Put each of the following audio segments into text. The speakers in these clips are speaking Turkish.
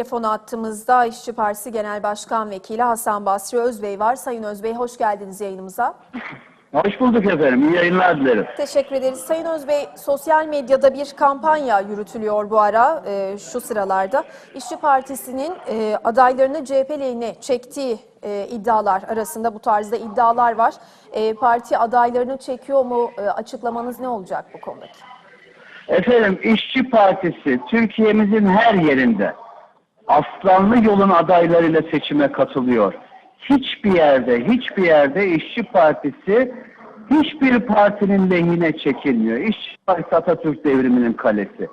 Telefon attığımızda İşçi Partisi Genel Başkan Vekili Hasan Basri Özbey var. Sayın Özbey hoş geldiniz yayınımıza. Hoş bulduk efendim. İyi yayınlar dilerim. Teşekkür ederiz. Sayın Özbey sosyal medyada bir kampanya yürütülüyor bu ara e, şu sıralarda. İşçi Partisi'nin e, adaylarını CHP lehine çektiği e, iddialar arasında bu tarzda iddialar var. E, parti adaylarını çekiyor mu? E, açıklamanız ne olacak bu konudaki? Efendim İşçi Partisi Türkiye'mizin her yerinde aslanlı yolun adaylarıyla seçime katılıyor. Hiçbir yerde, hiçbir yerde İşçi Partisi hiçbir partinin lehine çekilmiyor. İşçi Partisi Atatürk devriminin kalesi.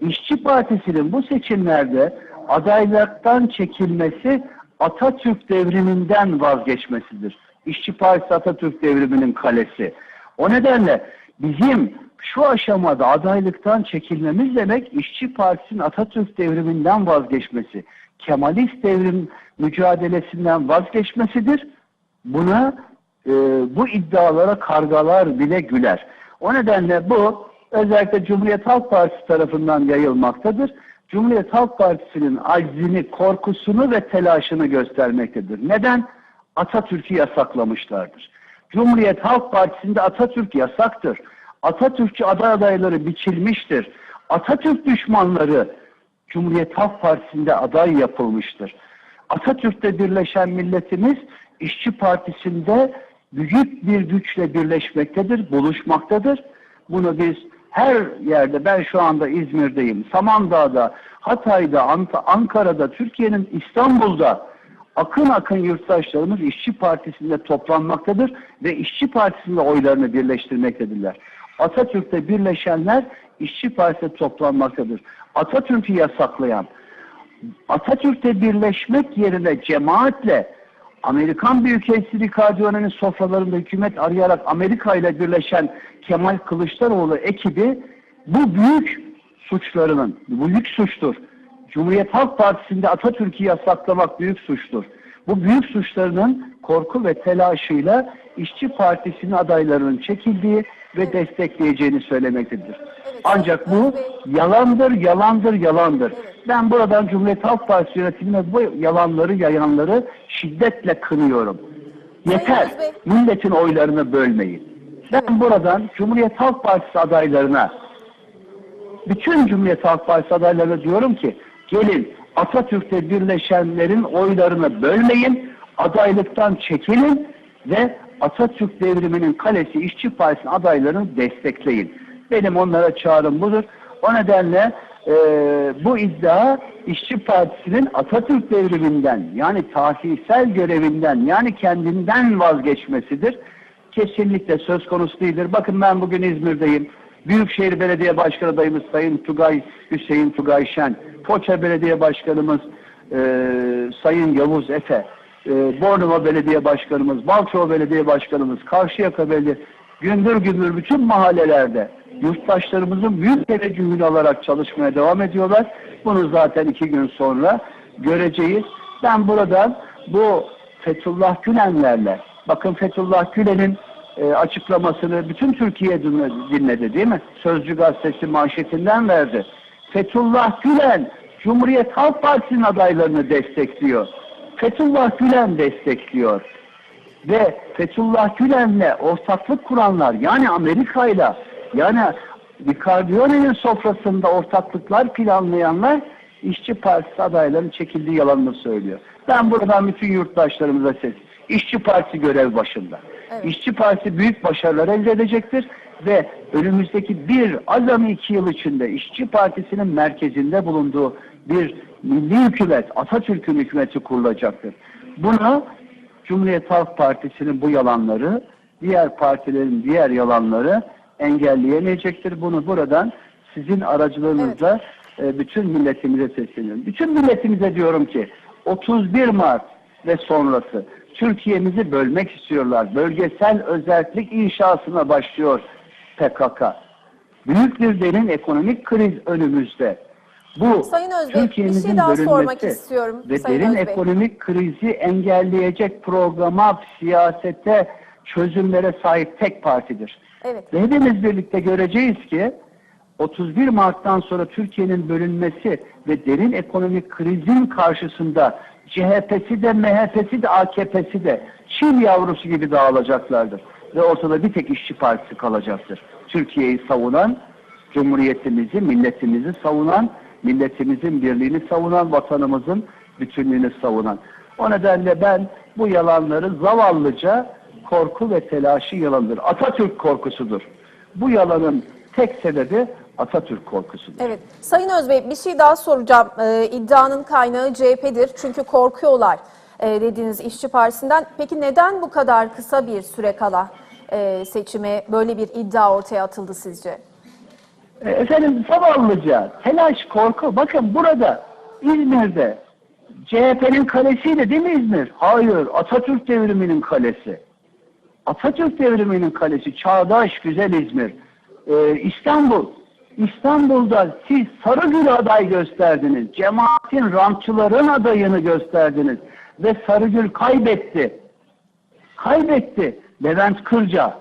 İşçi Partisi'nin bu seçimlerde adaylıktan çekilmesi Atatürk devriminden vazgeçmesidir. İşçi Partisi Atatürk devriminin kalesi. O nedenle bizim şu aşamada adaylıktan çekilmemiz demek İşçi Partisi'nin Atatürk devriminden vazgeçmesi, Kemalist devrim mücadelesinden vazgeçmesidir. Buna e, bu iddialara kargalar bile güler. O nedenle bu özellikle Cumhuriyet Halk Partisi tarafından yayılmaktadır. Cumhuriyet Halk Partisi'nin aczini, korkusunu ve telaşını göstermektedir. Neden? Atatürk'ü yasaklamışlardır. Cumhuriyet Halk Partisi'nde Atatürk yasaktır. Atatürkçü aday adayları biçilmiştir. Atatürk düşmanları Cumhuriyet Halk Partisi'nde aday yapılmıştır. Atatürk'te birleşen milletimiz İşçi Partisi'nde büyük bir güçle birleşmektedir, buluşmaktadır. Bunu biz her yerde, ben şu anda İzmir'deyim, Samandağ'da, Hatay'da, Ankara'da, Türkiye'nin İstanbul'da akın akın yurttaşlarımız İşçi Partisi'nde toplanmaktadır ve İşçi Partisi'nde oylarını birleştirmektedirler. Atatürk'te birleşenler İşçi Partisi'de toplanmaktadır. Atatürk'ü yasaklayan, Atatürk'te birleşmek yerine cemaatle Amerikan Büyükelçisi Ricardo One'nin sofralarında hükümet arayarak Amerika ile birleşen Kemal Kılıçdaroğlu ekibi bu büyük suçlarının, bu büyük suçtur. Cumhuriyet Halk Partisi'nde Atatürk'ü yasaklamak büyük suçtur. Bu büyük suçlarının korku ve telaşıyla İşçi Partisi'nin adaylarının çekildiği ve destekleyeceğini söylemektedir. Ancak bu yalandır, yalandır, yalandır. Ben buradan Cumhuriyet Halk Partisi yönetimine bu yalanları, yayanları şiddetle kınıyorum. Yeter, milletin oylarını bölmeyin. Ben buradan Cumhuriyet Halk Partisi adaylarına bütün Cumhuriyet Halk Partisi adaylarına diyorum ki gelin Atatürk'te birleşenlerin oylarını bölmeyin, adaylıktan çekilin ve Atatürk devriminin kalesi İşçi Partisi'nin adaylarını destekleyin. Benim onlara çağrım budur. O nedenle e, bu iddia İşçi Partisi'nin Atatürk devriminden yani tahsisel görevinden yani kendinden vazgeçmesidir. Kesinlikle söz konusu değildir. Bakın ben bugün İzmir'deyim. Büyükşehir Belediye Başkanı adayımız Sayın Tugay Hüseyin Tugay Şen, Foça Belediye Başkanımız e, Sayın Yavuz Efe, e, Bornova Belediye Başkanımız, Balçova Belediye Başkanımız, Karşıyaka Belediye, gündür gündür bütün mahallelerde yurttaşlarımızın büyük teveccühünü alarak çalışmaya devam ediyorlar. Bunu zaten iki gün sonra göreceğiz. Ben buradan bu Fethullah Gülenlerle, bakın Fethullah Gülen'in e, açıklamasını bütün Türkiye dinledi, dinledi değil mi? Sözcü gazetesi manşetinden verdi. Fethullah Gülen Cumhuriyet Halk Partisi'nin adaylarını destekliyor. Fethullah Gülen destekliyor. Ve Fethullah Gülen'le ortaklık kuranlar yani Amerika'yla yani Ricardione'nin sofrasında ortaklıklar planlayanlar İşçi Partisi adaylarının çekildiği yalanını söylüyor. Ben buradan bütün yurttaşlarımıza ses. İşçi Partisi görev başında. Evet. İşçi Partisi büyük başarılar elde edecektir ve önümüzdeki bir azami iki yıl içinde İşçi Partisi'nin merkezinde bulunduğu bir milli hükümet, Atatürk'ün hükümeti kurulacaktır. Bunu Cumhuriyet Halk Partisi'nin bu yalanları, diğer partilerin diğer yalanları engelleyemeyecektir. Bunu buradan sizin aracılığınızla e, bütün milletimize sesleniyorum. Bütün milletimize diyorum ki 31 Mart ve sonrası Türkiye'mizi bölmek istiyorlar. Bölgesel özellik inşasına başlıyor PKK. Büyük bir derin ekonomik kriz önümüzde. Bu Sayın Özbey, bir şey daha sormak istiyorum, ve Sayın derin Özbey. ekonomik krizi engelleyecek programa, siyasete, çözümlere sahip tek partidir. Evet. Ve hepimiz birlikte göreceğiz ki 31 Mart'tan sonra Türkiye'nin bölünmesi ve derin ekonomik krizin karşısında CHP'si de MHP'si de AKP'si de Çin yavrusu gibi dağılacaklardır. Ve ortada bir tek işçi partisi kalacaktır. Türkiye'yi savunan, Cumhuriyetimizi, milletimizi savunan, milletimizin birliğini savunan, vatanımızın bütünlüğünü savunan. O nedenle ben bu yalanları zavallıca korku ve telaşı yalandır. Atatürk korkusudur. Bu yalanın tek sebebi Atatürk korkusudur. Evet. Sayın Özbey bir şey daha soracağım. Ee, iddianın kaynağı CHP'dir çünkü korkuyorlar e, dediğiniz İşçi Partisi'nden. Peki neden bu kadar kısa bir süre kala e, seçime böyle bir iddia ortaya atıldı sizce? E, Efendim zavallıca, telaş, korku. Bakın burada İzmir'de CHP'nin kalesiydi değil mi İzmir? Hayır, Atatürk devriminin kalesi. Atatürk devriminin kalesi, çağdaş, güzel İzmir. Ee, İstanbul, İstanbul'da siz Sarıgül aday gösterdiniz. Cemaatin, rantçıların adayını gösterdiniz. Ve Sarıgül kaybetti. Kaybetti. Levent Kırca,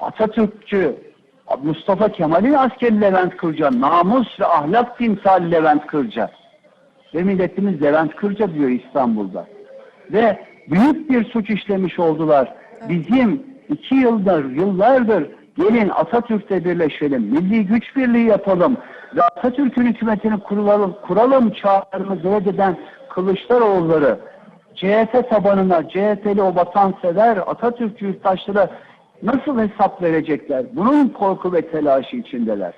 Atatürkçü, Mustafa Kemal'in askeri Levent Kırca, namus ve ahlak timsali Levent Kırca. Ve milletimiz Levent Kırca diyor İstanbul'da. Ve büyük bir suç işlemiş oldular. Bizim iki yıldır, yıllardır gelin Atatürk'te birleşelim, milli güç birliği yapalım ve Atatürk'ün hükümetini kuralım, kuralım çağrımızı reddeden Kılıçdaroğulları CHP tabanına, CHP'li o vatansever Atatürkçü yurttaşlara nasıl hesap verecekler? Bunun korku ve telaşı içindeler.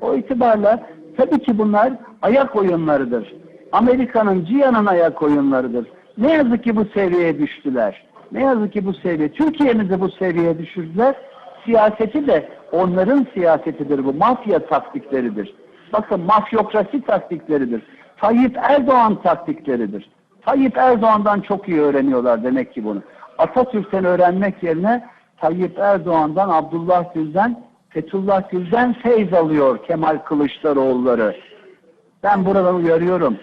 O itibarla tabii ki bunlar ayak oyunlarıdır. Amerika'nın Cihan'ın ayak oyunlarıdır. Ne yazık ki bu seviyeye düştüler. Ne yazık ki bu seviye. Türkiye'mizi bu seviyeye düşürdüler. Siyaseti de onların siyasetidir bu. Mafya taktikleridir. Bakın mafyokrasi taktikleridir. Tayyip Erdoğan taktikleridir. Tayyip Erdoğan'dan çok iyi öğreniyorlar demek ki bunu. Atatürk'ten öğrenmek yerine Tayyip Erdoğan'dan, Abdullah Gül'den, Fethullah Gül'den feyz alıyor Kemal Kılıçdaroğulları. Ben buradan uyarıyorum.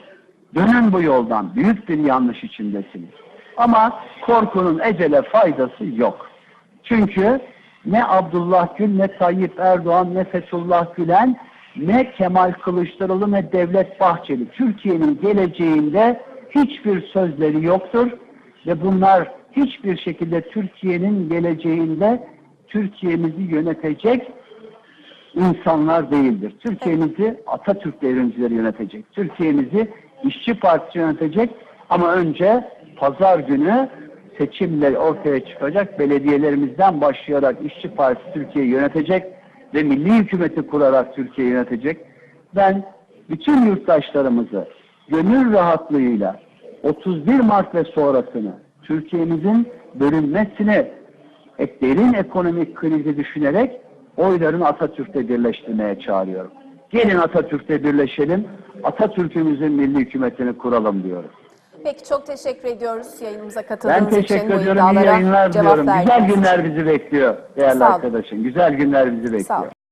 Dönün bu yoldan. Büyük bir yanlış içindesiniz. Ama korkunun ecele faydası yok. Çünkü ne Abdullah Gül, ne Tayyip Erdoğan, ne Fethullah Gülen, ne Kemal Kılıçdaroğlu, ne Devlet Bahçeli. Türkiye'nin geleceğinde hiçbir sözleri yoktur. Ve bunlar hiçbir şekilde Türkiye'nin geleceğinde Türkiye'mizi yönetecek insanlar değildir. Türkiye'mizi Atatürk devrimcileri yönetecek. Türkiye'mizi İşçi Partisi yönetecek ama önce pazar günü seçimle ortaya çıkacak belediyelerimizden başlayarak İşçi Partisi Türkiye'yi yönetecek ve milli hükümeti kurarak Türkiye'yi yönetecek. Ben bütün yurttaşlarımızı gönül rahatlığıyla 31 Mart ve sonrasını Türkiye'mizin bölünmesini hep derin ekonomik krizi düşünerek oylarını Atatürk'te birleştirmeye çağırıyorum. Gelin Atatürk'te birleşelim, Atatürk'ümüzün milli hükümetini kuralım diyorum. Peki çok teşekkür ediyoruz yayınımıza katıldığınız Ben için. teşekkür bu ediyorum. İyi yayınlar cevap diliyorum. Güzel için. günler bizi bekliyor değerli arkadaşım. Güzel günler bizi bekliyor.